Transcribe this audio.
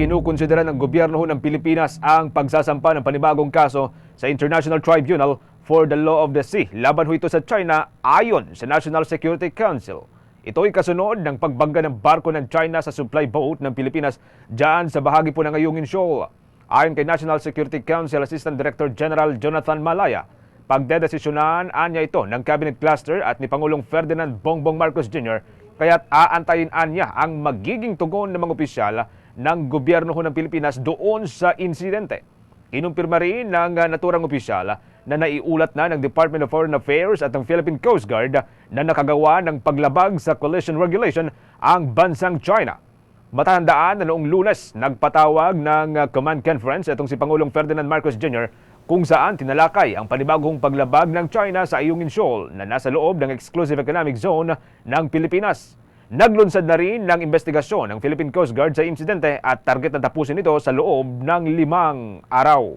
Ikinukonsidera ng gobyerno ng Pilipinas ang pagsasampa ng panibagong kaso sa International Tribunal for the Law of the Sea. Laban ho ito sa China ayon sa National Security Council. Ito ay kasunod ng pagbangga ng barko ng China sa supply boat ng Pilipinas dyan sa bahagi po ng Ayungin Shoal. Ayon kay National Security Council Assistant Director General Jonathan Malaya, pagdedesisyonan anya ito ng Cabinet Cluster at ni Pangulong Ferdinand Bongbong Marcos Jr. kaya't aantayin anya ang magiging tugon ng mga opisyal ng gobyerno ho ng Pilipinas doon sa insidente. Kinumpirma rin ng uh, naturang opisyal na naiulat na ng Department of Foreign Affairs at ng Philippine Coast Guard na nakagawa ng paglabag sa collision regulation ang bansang China. Matahandaan na noong lunes, nagpatawag ng uh, command conference itong si Pangulong Ferdinand Marcos Jr. kung saan tinalakay ang panibagong paglabag ng China sa Ayungin Shoal na nasa loob ng Exclusive Economic Zone ng Pilipinas. Naglunsad na rin ng investigasyon ng Philippine Coast Guard sa insidente at target na tapusin ito sa loob ng limang araw.